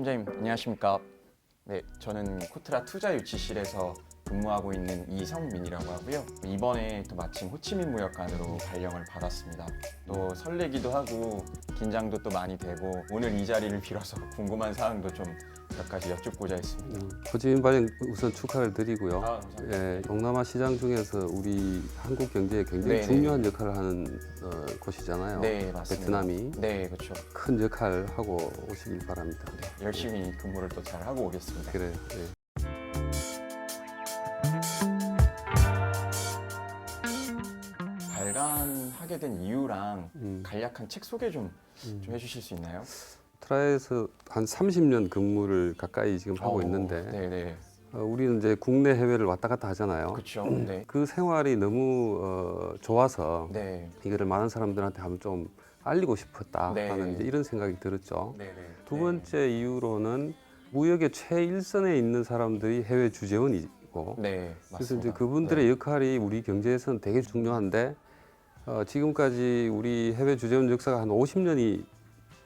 팀장님 안녕하십니까? 네, 저는 코트라 투자 유치실에서 근무하고 있는 이성민이라고 하고요. 이번에 또 마침 호치민 무역관으로 발령을 받았습니다. 또 설레기도 하고 긴장도 또 많이 되고 오늘 이 자리를 빌어서 궁금한 사항도 좀 몇 가지 여쭙고자 했습니다. 음, 호지민 발령 우선 축하를 드리고요. 아, 감사합니다. 예, 동남아 시장 중에서 우리 한국 경제에 굉장히 네네. 중요한 역할을 하는 어, 곳이잖아요. 네, 맞습니다. 베트남이 네, 그렇죠. 큰 역할 하고 오시길 바랍니다. 네, 열심히 근무를 또 잘 하고 오겠습니다. 그래. 예. 발간하게 된 이유랑 음, 간략한 책 소개 좀, 음. 좀 해주실 수 있나요? 트라에서 한 30년 근무를 가까이 지금 하고 어, 있는데 네네. 어, 우리는 이제 국내 해외를 왔다 갔다 하잖아요. 그렇죠. 네. 그 생활이 너무 어, 좋아서 네. 이거를 많은 사람들한테 한번 좀 알리고 싶었다 네. 하는 이제 이런 생각이 들었죠. 네네. 두 번째 이유로는 무역의 최일선에 있는 사람들이 해외 주재원이 고 네, 그래서 맞습니다. 이제 그분들의 역할이 우리 경제에서는 되게 중요한데 어, 지금까지 우리 해외 주재원 역사가 한 50년이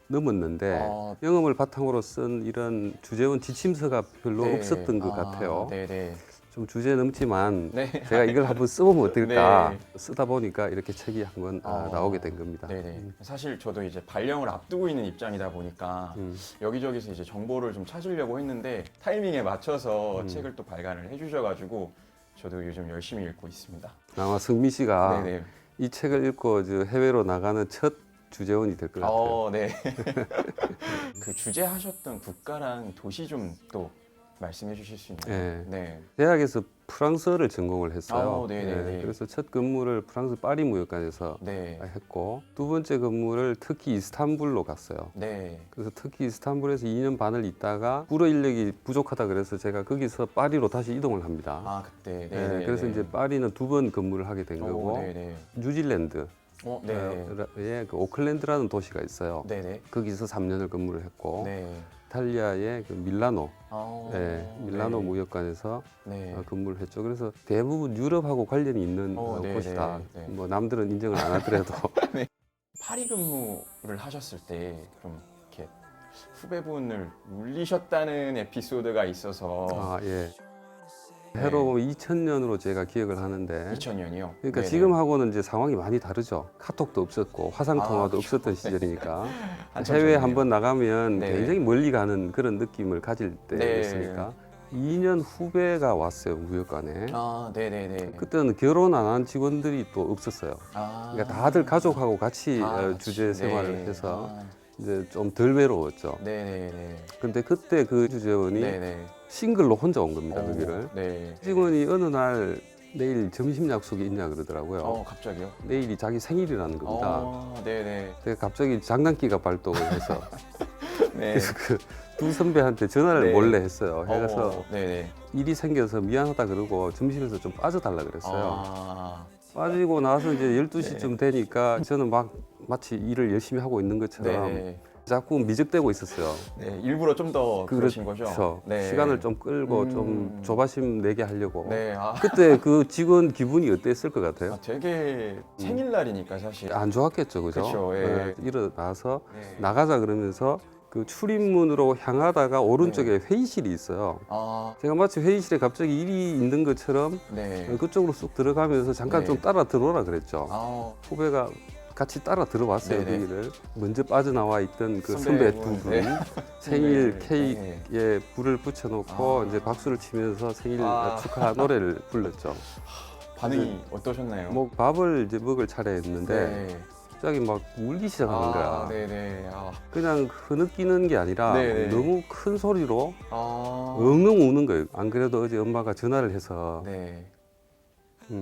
넘었는데 어, 영업을 바탕으로 쓴 이런 주재원 지침서가 별로 네. 없었던 것 아, 같아요. 네 네. 좀 주제 넘지만 네. 제가 이걸 한번 써보면 어떨까 네. 쓰다 보니까 이렇게 책이 한번 아, 어, 나오게 된 겁니다. 네네. 음. 사실 저도 이제 발령을 앞두고 있는 입장이다 보니까 음. 여기저기서 이제 정보를 좀 찾으려고 했는데 타이밍에 맞춰서 음. 책을 또 발간을 해주셔가지고 저도 요즘 열심히 읽고 있습니다. 아마 승미 씨가 네네. 이 책을 읽고 저 해외로 나가는 첫 주재원이 될 것 같아요. 어, 네. 그 주재하셨던 국가랑 도시 좀또 말씀해 주실 수 있나요? 네. 네. 대학에서 프랑스어를 전공을 했어요. 어, 네네네. 예, 그래서 첫 근무를 프랑스 파리 무역관에서 네. 했고 두 번째 근무를 터키 이스탄불로 갔어요. 네. 그래서 터키 이스탄불에서 2년 반을 있다가 불어 인력이 부족하다 그래서 제가 거기서 파리로 다시 이동을 합니다. 아, 그때. 예, 네. 그래서 이제 파리는 두 번 근무를 하게 된 거고 네네. 뉴질랜드 어, 네. 의그 오클랜드라는 도시가 있어요. 네네. 거기서 3년을 근무를 했고 네. 이탈리아의 그 밀라노, 어, 예, 밀라노 네. 무역관에서 네. 어, 근무를 했죠. 그래서 대부분 유럽하고 관련이 있는 어, 어, 네, 곳이다. 네, 네. 뭐 남들은 인정을 안 하더라도 파리 근무를 하셨을 때좀 이렇게 후배분을 울리셨다는 에피소드가 있어서 아, 예. 네. 해로 보면 2000년으로 제가 기억을 하는데 2000년이요. 그러니까 지금하고는 이제 상황이 많이 다르죠. 카톡도 없었고 화상 아, 통화도 그렇죠. 없었던 시절이니까 해외에. 한번 나가면 네. 굉장히 멀리 가는 그런 느낌을 가질 네. 때였으니까 2년 후배가 왔어요 무역관에. 아, 네네네. 그때는 결혼 안 한 직원들이 또 없었어요. 아, 그러니까 다들 가족하고 같이 같이. 주제 생활을 네. 해서 아, 이제 좀 덜 외로웠죠. 네네네. 근데 그때 그 주재원이 네네. 싱글로 혼자 온 겁니다. 어, 거기를. 네. 직원이 어느 날 내일 점심 약속이 있냐 그러더라고요. 어, 갑자기요? 내일이 자기 생일이라는 겁니다. 어, 네네. 제가 갑자기 장난기가 발동을 해서 네. 그래서 그 두 선배한테 전화를 네. 몰래 했어요. 해서 어, 네네. 일이 생겨서 미안하다 그러고 점심에서 좀 빠져달라 그랬어요. 아, 빠지고 나서 이제 12시쯤 되니까 저는 막 마치 일을 열심히 하고 있는 것처럼 네네. 자꾸 미적대고 있었어요. 네, 일부러 좀 더 그러신 거죠? 그렇죠. 네. 시간을 좀 끌고 음. 좀 조바심 내게 하려고. 네, 아, 그때 그 직원 기분이 어땠을 것 같아요? 아, 되게 생일날이니까 사실. 안 좋았겠죠, 그죠? 그쵸, 예. 일어나서 네. 나가자 그러면서 그 출입문으로 향하다가 오른쪽에 네. 회의실이 있어요. 아, 제가 마치 회의실에 갑자기 일이 있는 것처럼 네. 그쪽으로 쑥 들어가면서 잠깐 네. 좀 따라 들어오라 그랬죠. 아, 후배가 같이 따라 들어왔어요, 네네. 거기를. 먼저 빠져나와 있던 그 선배 두 선배분, 분. 네. 생일 네, 케이크에 네. 불을 붙여놓고 아. 이제 박수를 치면서 생일 아. 축하 노래를 불렀죠. 반응이 어떠셨나요? 뭐 밥을 이제 먹을 차례였는데 네. 갑자기 막 울기 시작하는 거야. 아, 네네. 아, 그냥 흐느끼는 게 아니라 네네. 너무 큰 소리로 아, 엉엉 우는 거예요. 안 그래도 어제 엄마가 전화를 해서 네.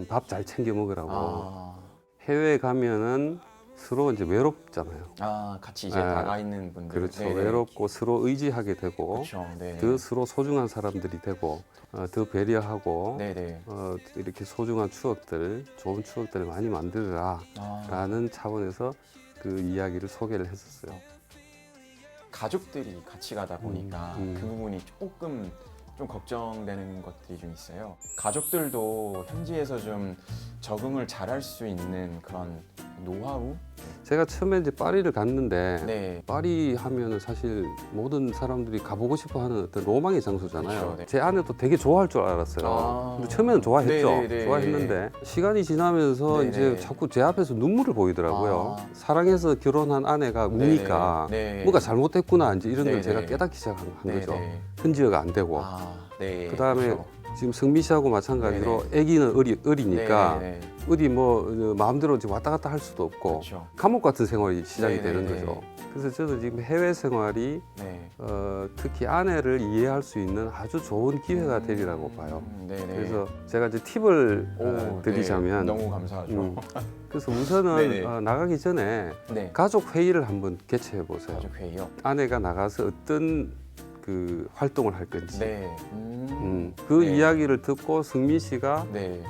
밥잘 챙겨 먹으라고. 아, 해외에 가면은 서로 이제 외롭잖아요. 아, 같이 이제 네. 나가 있는 분들. 그렇죠. 네네. 외롭고 서로 의지하게 되고 그렇죠. 네. 더 서로 소중한 사람들이 되고 어, 더 배려하고 네네. 어, 이렇게 소중한 추억들, 좋은 추억들을 많이 만들어라라는 아, 차원에서 그 이야기를 소개를 했었어요. 가족들이 같이 가다 보니까 음, 음. 그 부분이 조금 좀 걱정되는 것들이 좀 있어요. 가족들도 현지에서 좀 적응을 잘할 수 있는 그런 노하우? 제가 처음에 이제 파리를 갔는데 네. 파리 하면은 사실 모든 사람들이 가보고 싶어하는 어떤 로망의 장소잖아요. 그렇죠, 네. 제 아내도 되게 좋아할 줄 알았어요. 아. 근데 처음에는 좋아했죠. 네, 네, 네. 좋아했는데 시간이 지나면서 네, 이제 네. 자꾸 제 앞에서 눈물을 보이더라고요. 아. 사랑해서 결혼한 아내가 우니까 네, 네. 뭔가 잘못됐구나 이제 이런 네, 걸 제가 네. 깨닫기 시작한 네, 거죠. 네. 현지어가 안 되고 아, 네. 그다음에 그렇죠. 지금 성미 씨하고 마찬가지로 아기는 어리 어리니까 네, 네, 네. 어디 뭐 어, 마음대로 이제 왔다 갔다 할 수도 없고 그렇죠. 감옥 같은 생활이 시작이 네, 되는 네, 네. 거죠. 그래서 저도 지금 해외 생활이 네. 어, 특히 아내를 이해할 수 있는 아주 좋은 기회가 되리라고 봐요. 음, 네, 네. 그래서 제가 이제 팁을 오, 어, 네. 드리자면 너무 감사하죠. 음, 그래서 우선은 네네. 어, 나가기 전에 네. 가족 회의를 한번 개최해 보세요. 가족 회의요. 아내가 나가서 어떤 그 활동을 할 건지. 네. 음. 음, 그 네. 이야기를 듣고 승민 씨가 네.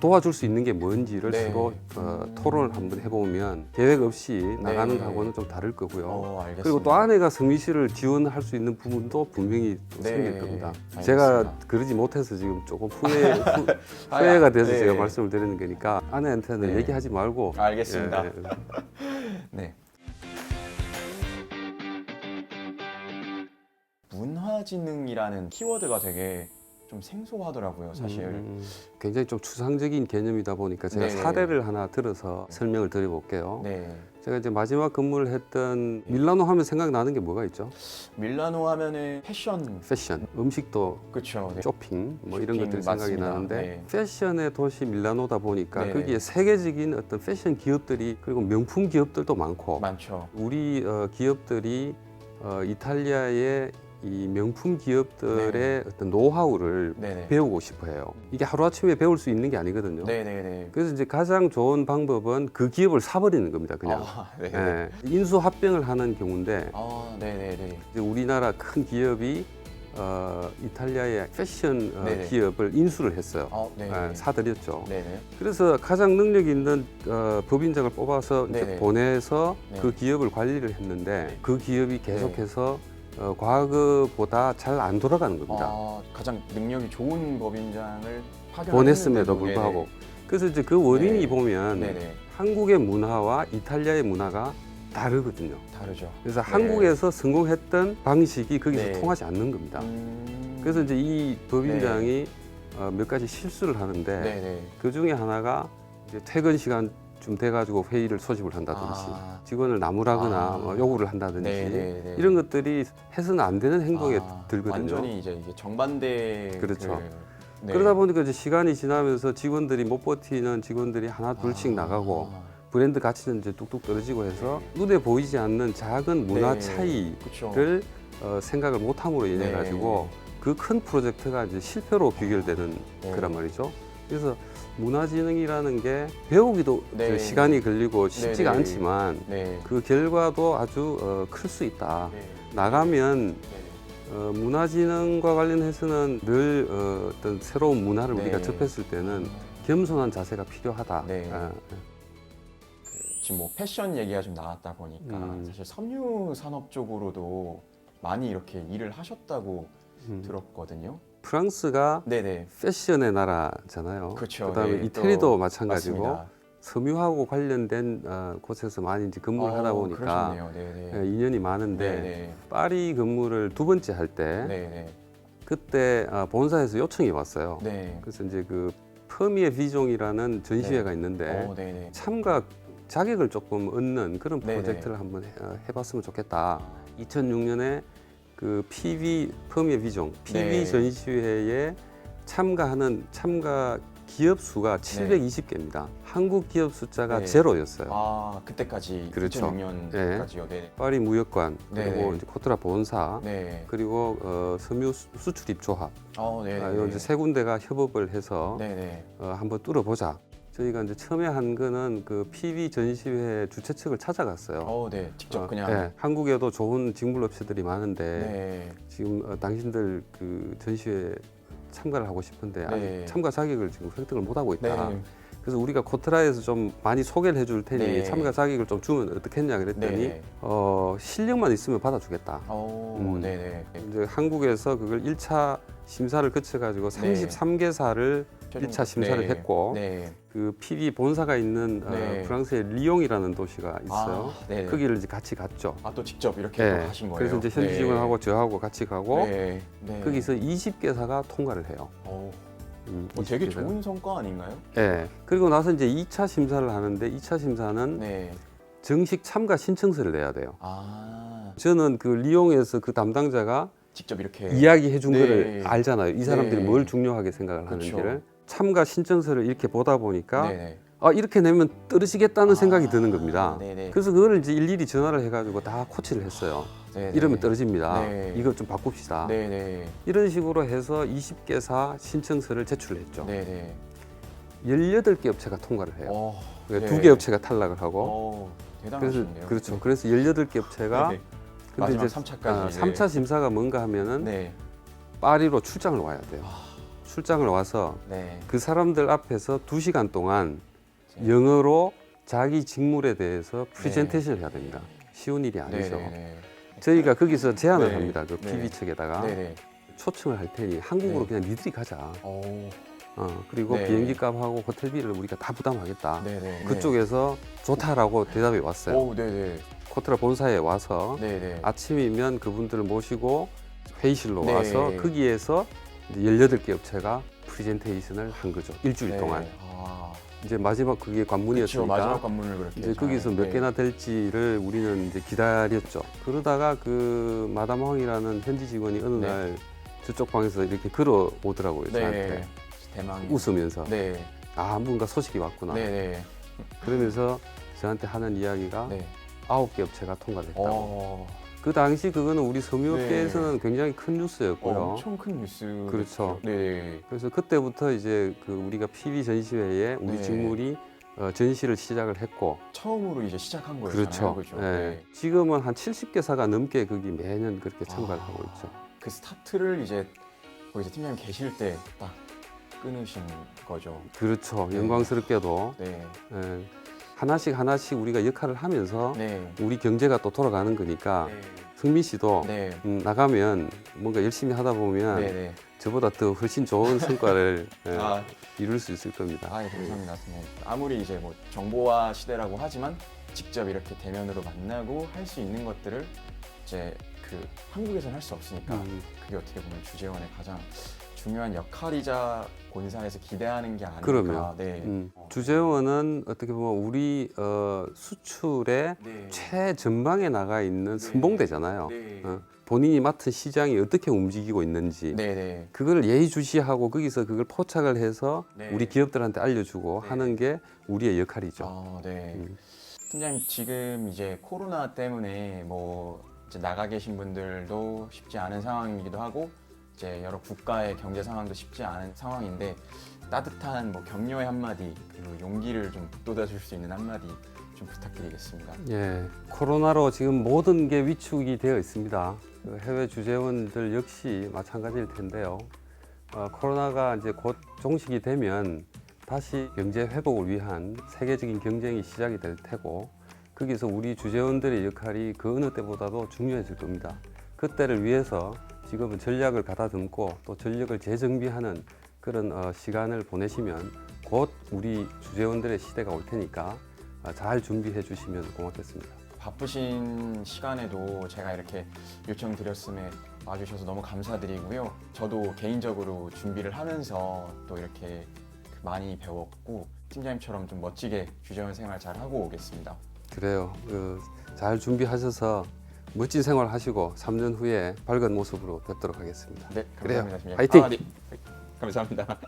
도와줄 수 있는 게 뭔지를 네. 서로 어, 음. 토론을 한번 해보면 계획 없이 나가는 네. 거하고는 좀 다를 거고요. 어. 그리고 또 아내가 승민 씨를 지원할 수 있는 부분도 분명히 또 네, 생길 겁니다. 알겠습니다. 제가 그러지 못해서 지금 조금 후회, 후, 아, 후회가 돼서 네. 제가 말씀을 드리는 거니까 아내한테는 네. 얘기하지 말고 알겠습니다. 예, 네. 문화지능이라는 키워드가 되게 좀 생소하더라고요, 사실. 음, 굉장히 좀 추상적인 개념이다 보니까 제가 네. 사례를 하나 들어서 설명을 드려볼게요. 네. 제가 이제 마지막 근무를 했던 밀라노 하면 생각나는 게 뭐가 있죠? 밀라노 하면은 패션, 패션, 음식도 그렇죠. 네. 쇼핑 뭐 이런 쇼핑 것들이 생각이 맞습니다. 나는데 네. 패션의 도시 밀라노다 보니까 네. 거기에 세계적인 어떤 패션 기업들이 그리고 명품 기업들도 많고 많죠. 우리 어, 기업들이 어, 이탈리아의 이 명품 기업들의 어떤 노하우를 네네. 배우고 싶어 해요. 이게 하루아침에 배울 수 있는 게 아니거든요. 네네네. 그래서 이제 가장 좋은 방법은 그 기업을 사버리는 겁니다. 그냥 아, 네. 예, 인수 합병을 하는 경우인데 아, 네네네. 이제 우리나라 큰 기업이 어, 이탈리아의 패션 어, 네네. 기업을 인수를 했어요. 아, 네. 예, 사들였죠. 네네. 그래서 가장 능력 있는 어, 법인장을 뽑아서 이제 네네. 보내서 네. 그 기업을 관리를 했는데 네. 그 기업이 계속해서 어, 과거보다 잘 안 돌아가는 겁니다. 아, 가장 능력이 좋은 법인장을 파견 보냈음에도 불구하고. 그래서 이제 그 원인이 네. 보면 네네. 한국의 문화와 이탈리아의 문화가 다르거든요. 다르죠. 그래서 네. 한국에서 성공했던 방식이 거기서 네. 통하지 않는 겁니다. 음... 그래서 이제 이 법인장이 어, 몇 가지 실수를 하는데 네네. 그 중에 하나가 이제 퇴근 시간 쯤 돼가지고 회의를 소집을 한다든지 아. 직원을 나무라거나 아. 뭐 요구를 한다든지 네네네. 이런 것들이 해서는 안 되는 행동에 아, 들거든요. 완전히 이제 이게 정반대. 그렇죠. 그- 네. 그러다 보니까 이제 시간이 지나면서 직원들이 못 버티는 직원들이 하나 둘씩 아. 나가고 브랜드 가치는 이제 뚝뚝 떨어지고 해서 눈에 보이지 않는 작은 문화 네. 차이를. 어, 생각을 못함으로 인해 네. 가지고 그큰 프로젝트가 이제 실패로 귀결되는 네. 거란 말이죠. 그래서 문화지능이라는 게 배우기도 네. 이제 시간이 걸리고 쉽지가 네, 네. 않지만 네. 그 결과도 아주 어, 클 수 있다. 네. 나가면 네. 어, 문화지능과 관련해서는 늘 어, 어떤 새로운 문화를 네. 우리가 접했을 때는 겸손한 자세가 필요하다. 네. 아, 지금 뭐 패션 얘기가 좀 나왔다 보니까 음. 사실 섬유 산업 쪽으로도 많이 이렇게 일을 하셨다고 음. 들었거든요. 프랑스가 네네. 패션의 나라잖아요. 그렇죠. 다음에 네, 이태리도 또 마찬가지고 맞습니다. 섬유하고 관련된 어, 곳에서 많이 이제 근무를 하다 어, 보니까 그러셨네요. 네네. 예, 인연이 많은데 네네. 파리 근무를 두 번째 할 때 네네. 그때 아, 본사에서 요청이 왔어요. 네. 그래서 이제 그 퍼미의 비종이라는 전시회가 있는데 어, 네네. 참가 자격을 조금 얻는 그런 네네. 프로젝트를 한번 해, 어, 해봤으면 좋겠다. 2006년에 그 PV 퍼미의 비종 PV 네. 전시회에 참가하는 참가 기업 수가 720개입니다. 한국 기업 숫자가 네. 제로였어요. 아 그때까지 그렇죠. 2006년까지요. 네. 파리 무역관 그리고 네네. 이제 코트라 본사 네. 그리고 어, 섬유 수- 수출입 조합 어, 네. 아, 요 이제 세 군데가 협업을 해서 네 네. 어, 한번 뚫어보자. 저희가 이제 처음에 한 거는 그 PV 전시회 주최 측을 찾아갔어요. 어, 네. 직접 어, 그냥. 예, 한국에도 좋은 직물 업체들이 많은데 네. 지금 어, 당신들 그 전시회 참가를 하고 싶은데 아직 네. 참가 자격을 지금 획득을 못 하고 있다. 네. 그래서 우리가 코트라에서 좀 많이 소개를 해줄 테니 네. 참가 자격을 좀 주면 어떻겠냐 그랬더니 네. 어, 실력만 있으면 받아주겠다. 어, 음. 네네. 이제 한국에서 그걸 1차 심사를 거쳐가지고 네. 33개사를 최종- 1차 심사를 네. 했고 네. 그 PV 본사가 있는 어, 네. 프랑스의 리옹이라는 도시가 있어요. 아, 네. 거기를 이제 같이 갔죠. 아, 또 직접 이렇게 네. 또 하신 거예요? 그래서 이제 현지 네. 직원하고 저하고 같이 가고 네. 네. 거기서 20개사가 통과를 해요. 어, 음, 뭐 되게 20개 사가. 좋은 성과 아닌가요? 예. 그리고 나서 이제 2차 심사를 하는데 2차 심사는 네. 정식 참가 신청서를 내야 돼요. 아, 저는 그 리옹에서 그 담당자가 직접 이렇게 이야기해 준 네. 거를 알잖아요. 이 사람들이 네. 뭘 중요하게 생각을 그쵸. 하는지를. 참가 신청서를 이렇게 보다 보니까 네네. 아, 이렇게 내면 떨어지겠다는 생각이 아, 드는 겁니다. 네네. 그래서 그거를 이제 일일이 전화를 해가지고 다 코치를 했어요. 네네. 이러면 떨어집니다. 네. 이거 좀 바꿉시다. 네네. 이런 식으로 해서 20개사 신청서를 제출했죠. 네네. 18개 업체가 통과를 해요. 어, 그러니까 네. 두개 업체가 탈락을 하고 어, 그래서. 그렇죠. 그래서 18개 업체가 네네. 근데 이제 3차까지. 아, 3차 심사가 뭔가 하면은 네. 파리로 출장을 와야 돼요. 아. 출장을 와서 네. 그 사람들 앞에서 2시간 동안 네. 영어로 자기 직물에 대해서 프레젠테이션을 해야 됩니다. 쉬운 일이 아니죠. 네네네. 저희가 거기서 제안을 네. 합니다. 그 네. PB 측에다가 네네. 초청을 할 테니 한국으로 네. 그냥 니들이 가자. 오. 어, 그리고 네. 비행기 값하고 호텔비를 우리가 다 부담하겠다. 네네. 그쪽에서 좋다라고 대답이 왔어요. 오, 네네. 코트라 본사에 와서 네네. 아침이면 그분들을 모시고 회의실로 네. 와서 거기에서 이제 18개 업체가 프레젠테이션을 한 거죠. 일주일 네. 동안. 아, 이제 마지막 그게 그렇죠. 관문이었으니까 마지막 관문을 그렇게. 이제 잘- 거기서 몇 네. 개나 될지를 우리는 이제 기다렸죠. 그러다가 그 마담 황이라는 현지 직원이 어느 네. 날 저쪽 방에서 이렇게 걸어 오더라고요. 저한테 네. 대망. 웃으면서 네. 아 뭔가 소식이 왔구나. 네 네. 그러면서 저한테 하는 이야기가 네. 아홉 개 업체가 통과를 했다고. 어, 그 당시 그거는 우리 섬유업계에서는 굉장히 큰 뉴스였고요. 엄청 큰 뉴스. 그렇죠. 네. 그래서 그때부터 이제 그 우리가 PB 전시회에 우리 네. 직물이 어, 전시를 시작을 했고 처음으로 이제 시작한 거였잖아요. 그렇죠. 그렇죠. 예. 네. 지금은 한 70개사가 넘게 거기 매년 그렇게 참가를 아. 하고 있죠. 그 스타트를 이제 거기서 팀장님 계실 때 딱 끊으신 거죠. 그렇죠. 네. 영광스럽게도 네. 예. 하나씩 하나씩 우리가 역할을 하면서 네. 우리 경제가 또 돌아가는 거니까 승민 씨도 네. 음, 나가면 뭔가 열심히 하다 보면 네. 네. 저보다 더 훨씬 좋은 성과를 예, 아, 이룰 수 있을 겁니다. 아, 예, 감사합니다. 네. 아무리 이제 뭐 정보화 시대라고 하지만 직접 이렇게 대면으로 만나고 할 수 있는 것들을 이제 그 한국에서는 할 수 없으니까 음, 그게 어떻게 보면 주재원의 가장 중요한 역할이자 본사에서 기대하는 게 아닐까. 그러면, 네. 음. 주재원은 어떻게 보면 우리 어, 수출의 네. 최전방에 나가 있는 선봉대잖아요. 네. 어, 본인이 맡은 시장이 어떻게 움직이고 있는지 네, 네. 그걸 예의주시하고 거기서 그걸 포착을 해서 네. 우리 기업들한테 알려주고 네. 하는 게 우리의 역할이죠. 아, 네. 음. 팀장님 지금 이제 코로나 때문에 뭐 이제 나가 계신 분들도 쉽지 않은 상황이기도 하고 이제 여러 국가의 경제 상황도 쉽지 않은 상황인데 따뜻한 뭐 격려의 한마디 그리고 용기를 좀 북돋아 줄 수 있는 한마디 좀 부탁드리겠습니다. 예, 코로나로 지금 모든 게 위축이 되어 있습니다. 그 해외 주재원들 역시 마찬가지일 텐데요. 어, 코로나가 이제 곧 종식이 되면 다시 경제 회복을 위한 세계적인 경쟁이 시작이 될 테고 거기서 우리 주재원들의 역할이 그 어느 때보다도 중요해질 겁니다. 그때를 위해서 지금은 전략을 가다듬고 또 전력을 재정비하는 그런 어, 시간을 보내시면 곧 우리 주재원들의 시대가 올 테니까 아, 잘 준비해 주시면 고맙겠습니다. 바쁘신 시간에도 제가 이렇게 요청 드렸음에 와주셔서 너무 감사드리고요. 저도 개인적으로 준비를 하면서 또 이렇게 많이 배웠고 팀장님처럼 좀 멋지게 주재원 생활 잘 하고 오겠습니다. 그래요. 그, 잘 준비하셔서 멋진 생활 하시고 3년 후에 밝은 모습으로 뵙도록 하겠습니다. 네, 그래요. 감사합니다. 팀장님. 화이팅! 아, 네. 감사합니다.